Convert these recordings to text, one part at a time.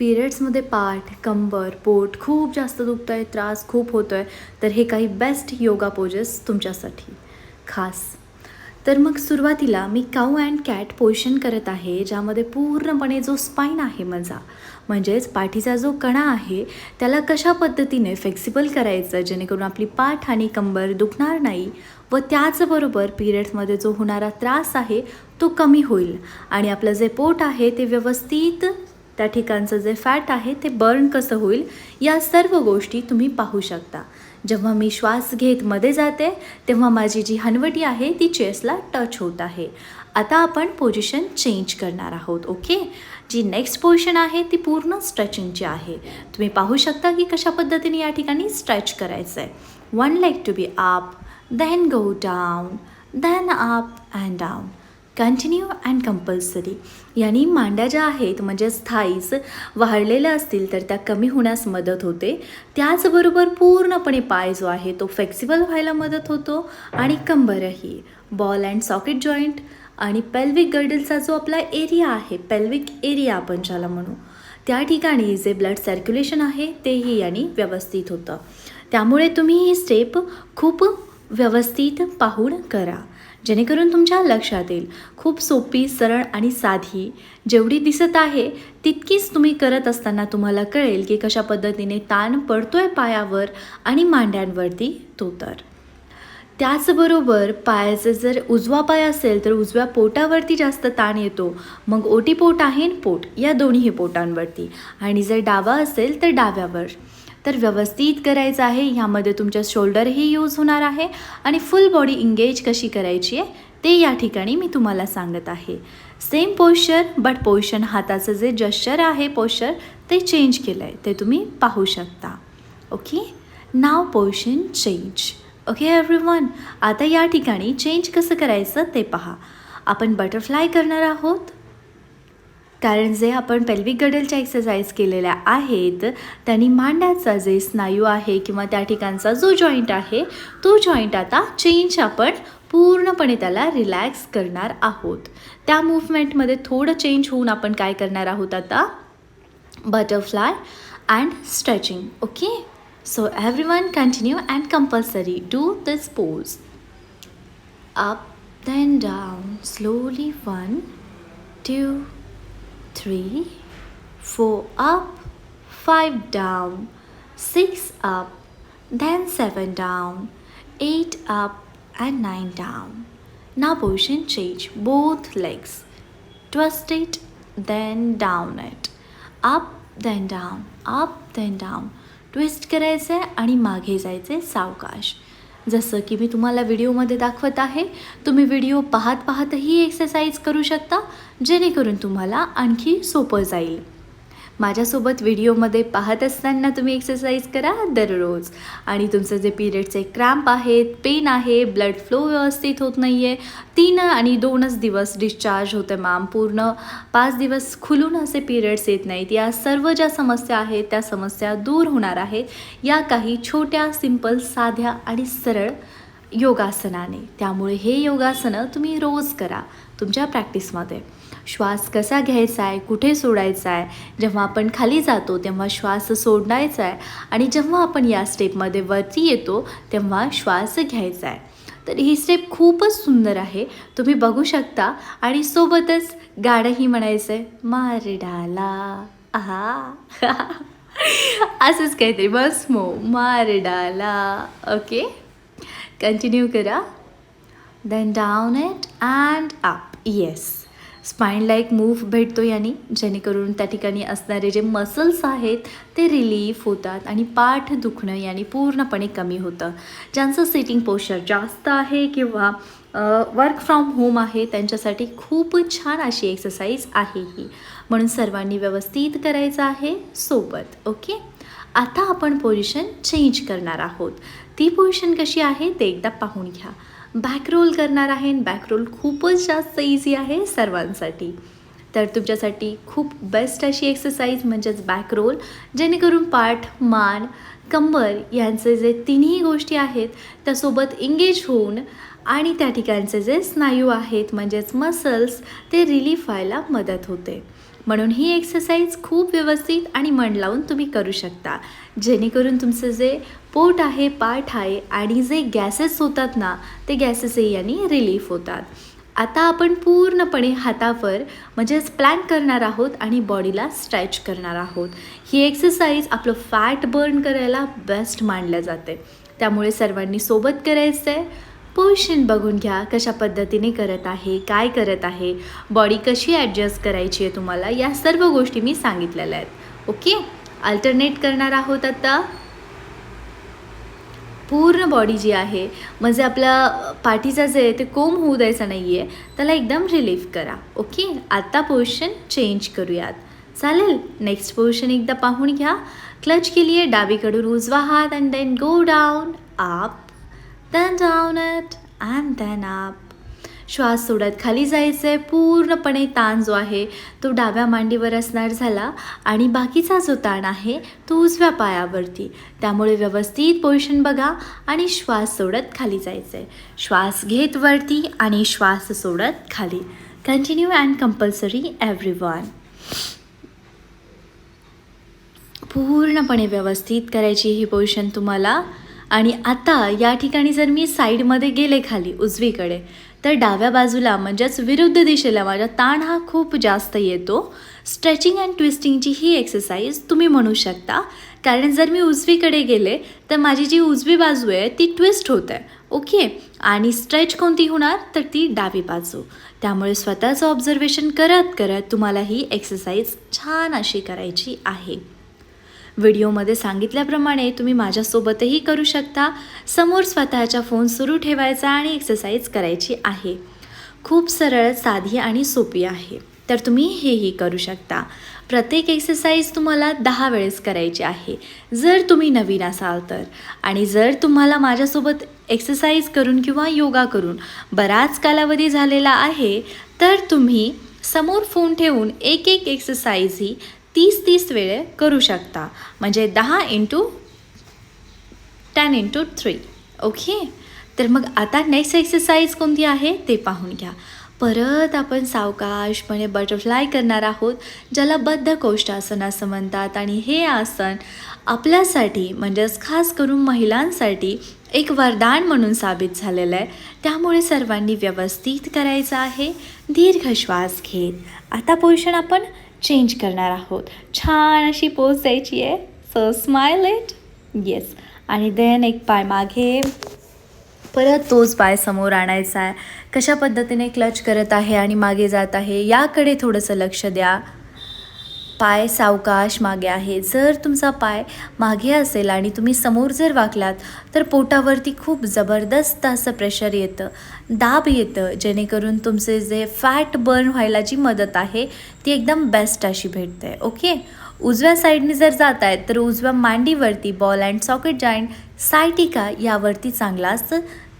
पिरियड्समध्ये पाठ कंबर पोट खूप जास्त दुखतं आहे त्रास खूप होतो आहे तर हे काही बेस्ट योगा पोजेस तुमच्यासाठी. खास. तर मग सुरुवातीला मी काऊ अँड कॅट पोजिशन करत आहे ज्यामध्ये पूर्णपणे जो स्पाईन आहे माझा म्हणजेच पाठीचा जो कणा आहे त्याला कशा पद्धतीने फ्लेक्सिबल करायचं जेणेकरून आपली पाठ आणि कंबर दुखणार नाही व त्याचबरोबर पिरियड्समध्ये जो होणारा त्रास आहे तो कमी होईल. आणि आपलं जे पोट आहे ते व्यवस्थित त्या ठिकाणचं जे फॅट आहे ते बर्न कसं होईल या सर्व गोष्टी तुम्ही पाहू शकता. जेव्हा मी श्वास घेत मध्ये जाते तेव्हा माझी जी हनवटी आहे ती चेस्टला टच होत आहे. आता आपण पोझिशन चेंज करणार आहोत ओके जी नेक्स्ट पोझिशन आहे ती पूर्ण स्ट्रेचिंगची आहे. तुम्ही पाहू शकता की कशा पद्धतीने या ठिकाणी स्ट्रेच करायचं आहे one leg to be up then go down then up and down continue and compulsory यांनी मांड्या ज्या आहेत म्हणजेच थाईज वाढलेल्या असतील तर त्या कमी होण्यास मदत होते. त्याचबरोबर पूर्णपणे पाय जो आहे तो फ्लेक्सिबल व्हायला मदत होतो. आणि कंबरही बॉल अँड सॉकेट जॉईंट आणि पेल्विक गर्डलचा जो आपला एरिया आहे पेल्विक एरिया आपण ज्याला म्हणू त्या ठिकाणी जे ब्लड सर्क्युलेशन आहे तेही यांनी व्यवस्थित होतं. त्यामुळे तुम्ही ही स्टेप खूप व्यवस्थित पाहून करा. जेणेकरून तुमच्या लक्षात येईल खूप सोपी सरळ आणि साधी जेवढी दिसत आहे तितकीच तुम्ही करत असताना तुम्हाला कळेल की कशा पद्धतीने ताण पडतोय पायावर आणि मांड्यांवरती तो तर. त्याचबरोबर पायाचं जर उजवा पाय असेल तर उजव्या पोटावरती जास्त ताण येतो मग ओटी पोट आहे पोट या दोन्ही पोटांवरती. आणि जर डावा असेल तर डाव्यावर. तर व्यवस्थित करायचं आहे. ह्यामध्ये तुमच्या शोल्डरही यूज होणार आहे आणि फुल बॉडी इंगेज कशी करायची आहे ते या ठिकाणी मी तुम्हाला सांगत आहे. सेम पोश्चर बट पोजिशन हाताचं जे जश्चर आहे पोश्चर ते चेंज केलं आहे ते तुम्ही पाहू शकता. Okay? Now position change. Okay everyone? आता या ठिकाणी चेंज कसं करायचं ते पहा. आपण बटरफ्लाय करणार आहोत. कारण जे आपण पेल्विक गडलच्या एक्सरसाइज केलेल्या आहेत त्यांनी मांड्याचा जे स्नायू आहे किंवा त्या ठिकाणचा जो जॉईंट आहे तो जॉईंट आता चेंज आपण पूर्णपणे त्याला रिलॅक्स करणार आहोत. त्या मूवमेंटमध्ये थोडं चेंज होऊन आपण काय करणार आहोत आता? Butterfly and stretching okay so every one continue and compulsory do this pose up then down. Slowly one two three four up five down six up then seven down eight up and nine down now position change both legs twist it then down it up then down up then down twist करायचं आहे आणि मागे जायचे सावकाश जसं की मी तुम्हाला व्हिडिओमध्ये दाखवत आहे तुम्ही व्हिडिओ पाहत पाहतही एक्सरसाइज करू शकता जेणेकरून तुम्हाला आणखी सोपं जाईल. माझ्यासोबत व्हिडिओमध्ये पाहत असताना तुम्ही एक्सरसाइज करा दररोज. आणि तुमचं जे पिरियडचे क्रॅम्प आहेत पेन आहे ब्लड फ्लो व्यवस्थित होत नाही आहे तीन आणि दोनच दिवस डिस्चार्ज होते मॅम पूर्ण पाच दिवस खुलून असे पिरियड्स येत नाहीत. या सर्व ज्या समस्या आहेत त्या समस्या दूर होणार आहेत. या काही छोट्या सिंपल साध्या आणि सरळ योगासनाने. त्यामुळे हे योगासनं तुम्ही रोज करा तुमच्या प्रॅक्टिसमध्ये. श्वास कसा घ्यायचा आहे कुठे सोडायचा आहे जेव्हा आपण खाली जातो तेव्हा श्वास सोडायचा आहे आणि जेव्हा आपण या स्टेपमध्ये वरती येतो तेव्हा श्वास घ्यायचा आहे तर ही स्टेप खूपच सुंदर आहे. तुम्ही बघू शकता आणि सोबतच गाणंही म्हणायचं आहे मार डाला. आहा. असंच काहीतरी बस मो मार डाला. ओके कंटिन्यू करा. Then down it and up yes स्पाईनला एक मूव्ह भेटतो याने जेणेकरून त्या ठिकाणी असणारे जे मसल्स आहेत ते रिलीफ होतात आणि पाठ दुखणं याने पूर्णपणे कमी होतं. ज्यांचं सिटिंग पोश्चर जास्त आहे किंवा वर्क फ्रॉम होम आहे त्यांच्यासाठी खूप छान अशी एक्सरसाइज आहे ही. म्हणून सर्वांनी व्यवस्थित करायचं आहे सोबत ओके आता आपण पोझिशन चेंज करणार आहोत. ती पोझिशन कशी आहे ते एकदा पाहून घ्या. बॅक रोल करणार आहे बॅक रोल खूपच जास्त इझी आहे सर्वांसाठी. तर तुमच्यासाठी खूप बेस्ट अशी एक्सरसाइज म्हणजेच बॅक रोल जेणेकरून पाठ मान कंबर यांचे जे तिन्ही गोष्टी आहेत त्यासोबत इंगेज होऊन आणि त्या ठिकाणचे जे स्नायू आहेत म्हणजेच मसल्स ते रिलीफ व्हायला मदत होते. म्हणून ही एक्सरसाइज खूप व्यवस्थित आणि मन लावून तुम्ही करू शकता. जेणेकरून तुमचं जे पोट आहे पाठ आहे आणि जे गॅसेस होतात ना ते गॅसेसही यांनी रिलीफ होतात. आता आपण पूर्णपणे हातावर म्हणजेच प्लॅन करणार आहोत आणि बॉडीला स्ट्रेच करणार आहोत. ही एक्सरसाइज आपलं फॅट बर्न करायला बेस्ट मानल्या जाते. त्यामुळे सर्वांनी सोबत करायचं आहे पोशन बघून घ्या कशा पद्धतीने करत आहे काय करत आहे बॉडी कशी ॲडजस्ट करायची आहे तुम्हाला या सर्व गोष्टी मी सांगितलेल्या आहेत. ओके अल्टरनेट करणार आहोत आता. पूर्ण बॉडी जी आहे म्हणजे आपला पाठीचा जे आहे ते कोंब होऊ द्यायचा नाही आहे त्याला एकदम रिलीफ करा. ओके आत्ता पोझिशन चेंज करूयात. चालेल? नेक्स्ट पोझिशन एकदा पाहून घ्या. क्लच केली आहे डावीकडून उजवा हात and then go down up then down it and then up श्वास सोडत खाली जायचं आहे पूर्णपणे ताण जो आहे तो डाव्या मांडीवर असणार झाला आणि बाकीचा जो ताण आहे तो उजव्या पायावरती. त्यामुळे व्यवस्थित पोझिशन बघा आणि श्वास सोडत खाली जायचं आहे श्वास घेत वरती आणि श्वास सोडत खाली. Continue and compulsory every one पूर्णपणे व्यवस्थित करायची ही पोझिशन तुम्हाला आणि आता या ठिकाणी जर मी साईडमध्ये गेले खाली उजवीकडे तर डाव्या बाजूला म्हणजेच विरुद्ध दिशेला माझा ताण हा खूप जास्त येतो. स्ट्रेचिंग अँड ट्विस्टिंगची ही एक्सरसाइज तुम्ही म्हणू शकता. कारण जर मी उजवीकडे गेले तर माझी जी उजवी बाजू आहे ती ट्विस्ट होत. आहे ओके आणि स्ट्रेच कोणती होणार? तर ती डावी बाजू. त्यामुळे स्वतःचं ऑब्झर्वेशन करत करत तुम्हाला ही एक्सरसाइज छान अशी करायची आहे. व्हिडिओमध्ये सांगितल्याप्रमाणे तुम्ही माझ्यासोबतही करू शकता. समोर स्वतःच्या फोन सुरू ठेवायचा आणि एक्सरसाइज करायची आहे. खूप सरळ साधी आणि सोपी आहे. तर तुम्ही हेही करू शकता. प्रत्येक एक्सरसाइज तुम्हाला दहा वेळेस करायची आहे. जर तुम्ही नवीन असाल तर. आणि जर तुम्हाला माझ्यासोबत एक्सरसाइज करून किंवा योगा करून बराच कालावधी झालेला आहे तर तुम्ही समोर फोन ठेवून एक एक एक्सरसाइज ही तीस तीस वेळे करू शकता. म्हणजे दहा into ten into three okay तर मग आता नेक्स्ट एक्सरसाइज कोणती आहे? ते पाहून घ्या. परत आपण सावकाशपणे बटरफ्लाय करणार आहोत ज्याला बद्ध कोष्टासन असं म्हणतात. आणि हे आसन आपल्यासाठी म्हणजेच खास करून महिलांसाठी एक वरदान म्हणून साबित झालेलं आहे. त्यामुळे सर्वांनी व्यवस्थित करायचं आहे. दीर्घ श्वास घेत. आता पोषण आपण चेंज करणार आहोत. छान अशी पोज द्यायची आहे. सो स्माइल इट येस आणि देन एक पाय मागे. परत तोच पाय समोर आणायचा आहे. कशा पद्धतीने क्लच करत आहे आणि मागे जात आहे याकडे थोडंसं लक्ष द्या. पाय सावकाश मागे आहे. जर तुमचा पाय मागे असेल आणि तुम्ही समोर जर वाकलात तर पोटावरती खूप जबरदस्त असं प्रेशर येतं. दाब येतं जेणेकरून तुमचे जे फॅट बर्न व्हायला जी मदत आहे ती एकदम बेस्ट अशी भेटते. ओके उजव्या साईडने जर जात आहेत तर उजव्या मांडीवरती ball and socket joint sciatica यावरती चांगलाच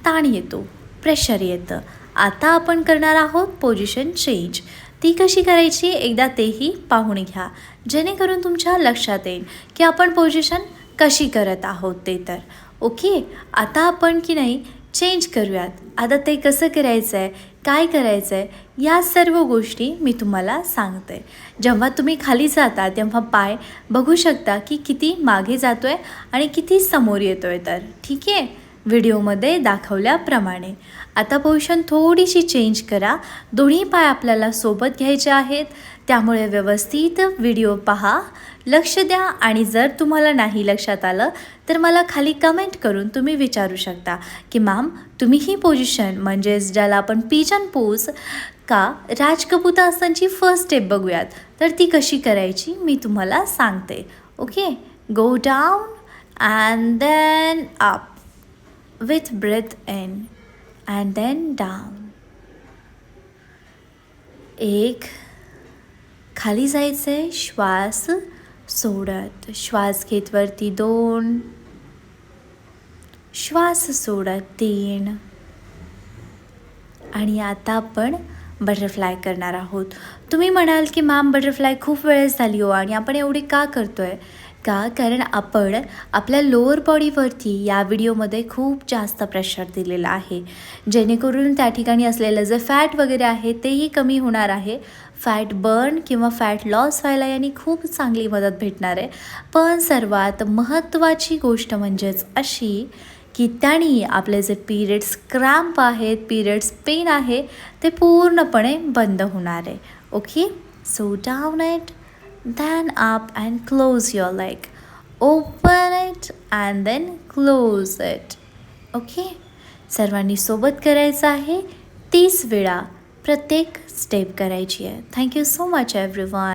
ताण येतो. प्रेशर येतं. आता आपण करणार आहोत पोझिशन चेंज ती कशी करायची एकदा तेही पाहून घ्या. जेणेकरून तुमच्या लक्षात येईल की आपण पोझिशन कशी करत आहोत ते तर. ओके आता आपण की नाही चेंज करूयात. आता ते कसं करायचं आहे काय करायचं आहे या सर्व गोष्टी मी तुम्हाला सांगते. जेव्हा तुम्ही खाली जाता तेव्हा पाय बघू शकता की किती मागे जातो आहे आणि किती समोर येतो आहे तर. ठीक आहे? व्हिडिओमध्ये दाखवल्याप्रमाणे. आता पोझिशन थोडीशी चेंज करा. दोन्ही पाय आपल्याला सोबत घ्यायचे आहेत. त्यामुळे व्यवस्थित व्हिडिओ पहा. लक्ष द्या आणि जर तुम्हाला नाही लक्षात आलं तर मला खाली कमेंट करून तुम्ही विचारू शकता की मॅम तुम्ही ही पोझिशन म्हणजेच ज्याला आपण पिजन पोज का राजकपुता आसनची फर्स्ट स्टेप बघूयात तर ती कशी करायची मी तुम्हाला सांगते. Okay go down and then up with breath in and then down. एक खाली जायचं आहे श्वास सोडत. श्वास घेत वरती दोन. श्वास सोडत तीन. आणि आता आपण बटरफ्लाय करणार आहोत. तुम्ही म्हणाल की मॅम बटरफ्लाय खूप वेळेस झाली हो आणि आपण एवढी का करतो आहे का? कारण आपण आपल्या लोअर बॉडीवरती या व्हिडिओमध्ये खूप जास्त प्रेशर दिलेलं आहे. जेणेकरून त्या ठिकाणी असलेलं जे फॅट वगैरे आहे तेही कमी होणार आहे. फॅट बर्न किंवा फॅट लॉस व्हायला यांनी खूप चांगली मदत भेटणार आहे. पण सर्वात महत्त्वाची गोष्ट म्हणजेच अशी की त्याने आपले जे पिरियड्स क्रॅम्प आहेत पिरियड्स पेन आहे ते पूर्णपणे बंद होणार आहे. Okay so down it then up and close your leg. Open it and then close it. Okay सर्वांनी सोबत करायचं आहे. तीस वेळा प्रत्येक स्टेप करायची आहे. Thank you so much every one